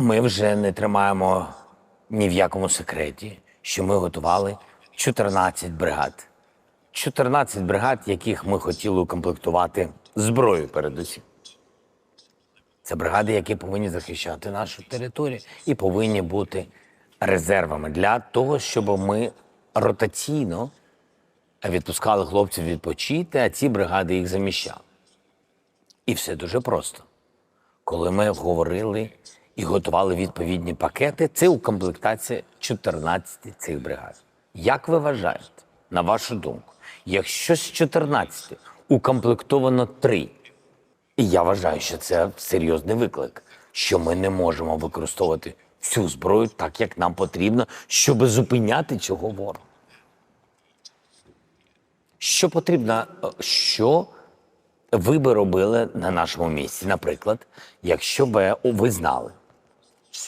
Ми вже не тримаємо ні в якому секреті, що ми готували 14 бригад. 14 бригад, яких ми хотіли укомплектувати зброєю передусім. Це бригади, які повинні захищати нашу територію і повинні бути резервами для того, щоб ми ротаційно відпускали хлопців відпочити, а ці бригади їх заміщали. І все дуже просто. Коли ми говорили і готували відповідні пакети, це укомплектація 14 цих бригад. Як ви вважаєте, на вашу думку, якщо з 14 укомплектовано 3, і я вважаю, що це серйозний виклик, що ми не можемо використовувати всю зброю так, як нам потрібно, щоб зупиняти цього ворога. Що потрібно, що ви би робили на нашому місці? Наприклад, якщо б ви знали,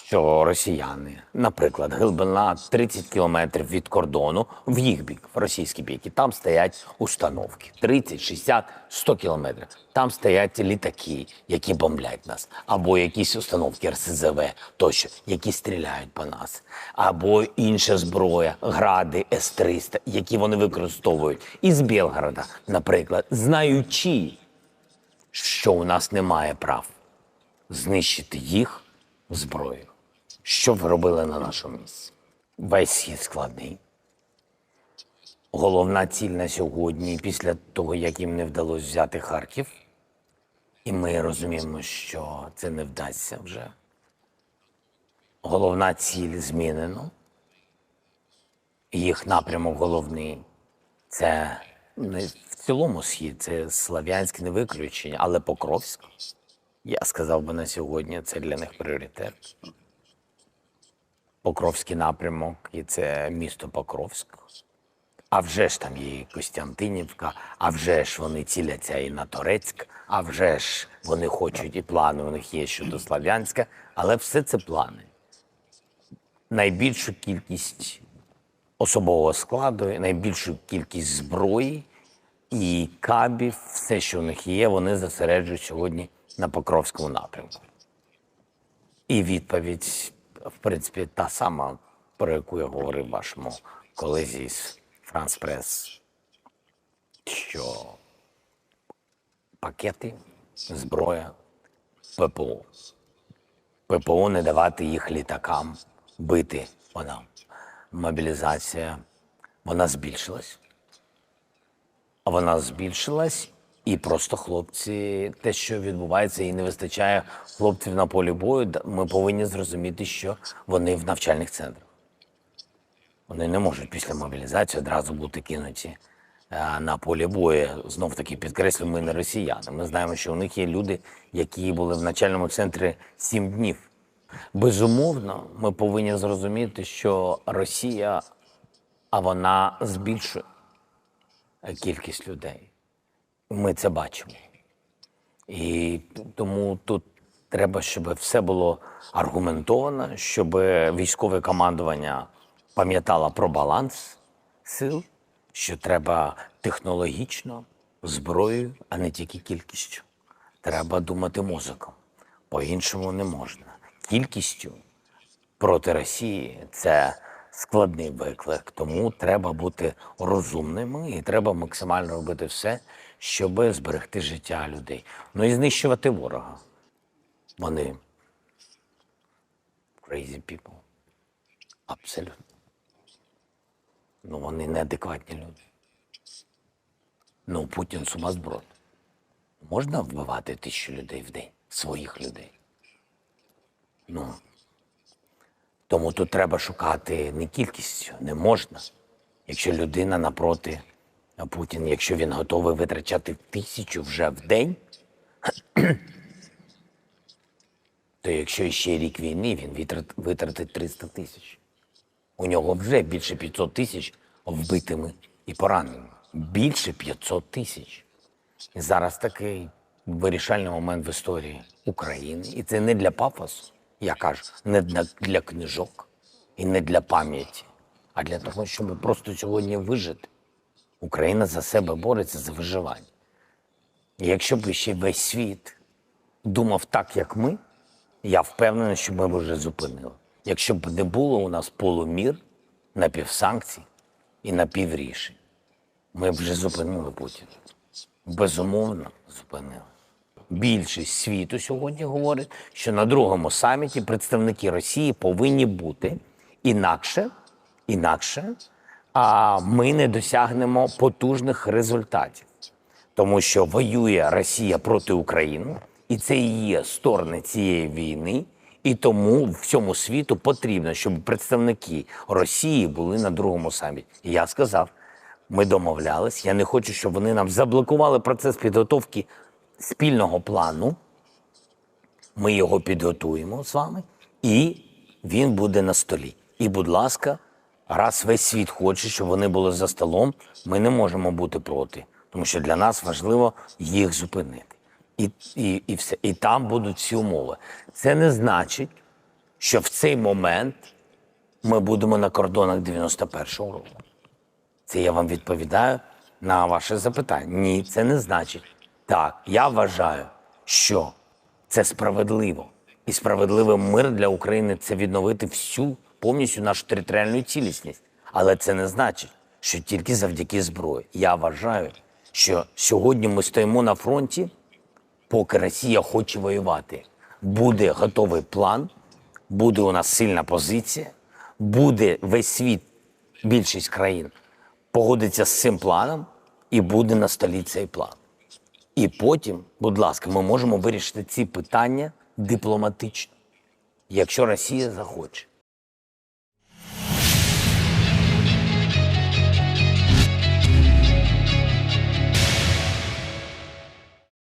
що росіяни, наприклад, глибина 30 кілометрів від кордону в їх бік, в російський бік, і там стоять установки. 30, 60, 100 кілометрів. Там стоять літаки, які бомблять нас, або якісь установки РСЗВ тощо, які стріляють по нас, або інша зброя, гради С-300, які вони використовують із Білгорода, наприклад, знаючи, що у нас немає прав знищити їх зброєю. Що ви робили на нашому місці? Весь схід складний. Головна ціль на сьогодні, після того, як їм не вдалося взяти Харків, і ми розуміємо, що це не вдасться вже. Головна ціль змінено. Їх напрямок головний це не в цілому схід, це Слав'янське не виключення, але Покровськ. Я сказав би на сьогодні, це для них пріоритет. Покровський напрямок, і це місто Покровськ. А вже ж там є і Костянтинівка, а вже ж вони ціляться і на Торецьк, а вже ж вони хочуть і плани у них є щодо Слав'янська, але все це плани. Найбільшу кількість особового складу, найбільшу кількість зброї і кабів, все, що у них є, вони зосереджують сьогодні на Покровському напрямку. І відповідь, в принципі, та сама, про яку я говорив вашому колезі з Франс Прес, що пакети, зброя, ППО. ППО не давати їх літакам бити по нам. Мобілізація вона збільшилась. Вона збільшилась, і просто хлопці, те, що відбувається, і не вистачає хлопців на полі бою. Ми повинні зрозуміти, що вони в навчальних центрах. Вони не можуть після мобілізації одразу бути кинуті е, на полі бою. Знов таки підкреслю, ми не росіяни. Ми знаємо, що у них є люди, які були в навчальному центрі сім днів. Безумовно, ми повинні зрозуміти, що Росія, а вона збільшує кількість людей. Ми це бачимо. І тому тут треба, щоб все було аргументовано, щоб військове командування пам'ятало про баланс сил, що треба технологічно, зброєю, а не тільки кількістю. Треба думати мозоком. По-іншому не можна. Кількістю проти Росії це складний виклик. Тому треба бути розумними і треба максимально робити все, щоб зберегти життя людей. Ну і знищувати ворога. Вони crazy people. Абсолютно. Ну, вони неадекватні люди. Ну, Путін сумасброд. Можна вбивати тисячу людей в день, своїх людей. Ну, тому тут треба шукати не кількістю, не можна. Якщо людина напроти Путін, якщо він готовий витрачати тисячу вже в день, то якщо ще рік війни, він витратить 300 тисяч. У нього вже більше 500 тисяч вбитими і пораненими. Більше 500 тисяч. Зараз такий вирішальний момент в історії України. І це не для пафосу, я кажу, не для, для книжок і не для пам'яті, а для того, щоб просто сьогодні вижити. Україна за себе бореться за виживання. І якщо б ще весь світ думав так, як ми, Я впевнений, що ми б вже зупинили. Якщо б не було у нас полумір, напівсанкцій і напіврішень, ми б вже зупинили Путіна. Безумовно, зупинили. Більшість світу сьогодні говорить, що на другому саміті представники Росії повинні бути інакше, інакше, а ми не досягнемо потужних результатів тому що воює Росія проти України, і це є сторони цієї війни. І тому всьому світу потрібно, щоб представники Росії були на другому саміті. Я сказав, ми домовлялись. Я не хочу, щоб вони нам заблокували процес підготовки спільного плану. Ми його підготуємо з вами, і він буде на столі. І, будь ласка, раз весь світ хоче, щоб вони були за столом, ми не можемо бути проти, тому що для нас важливо їх зупинити. І, і, і все. І там будуть всі умови. Це не значить, що в цей момент ми будемо на кордонах 91-го року. Це я вам відповідаю на ваше запитання. Ні, це не значить. Так, я вважаю, що це справедливо. І справедливий мир для України це відновити всю повністю нашу територіальну цілісність. Але це не значить, що тільки завдяки зброї. Я вважаю, що сьогодні ми стоїмо на фронті, поки Росія хоче воювати. Буде готовий план, буде у нас сильна позиція, буде весь світ, більшість країн погодиться з цим планом, і буде на столі цей план. І потім, будь ласка, ми можемо вирішити ці питання дипломатично, якщо Росія захоче.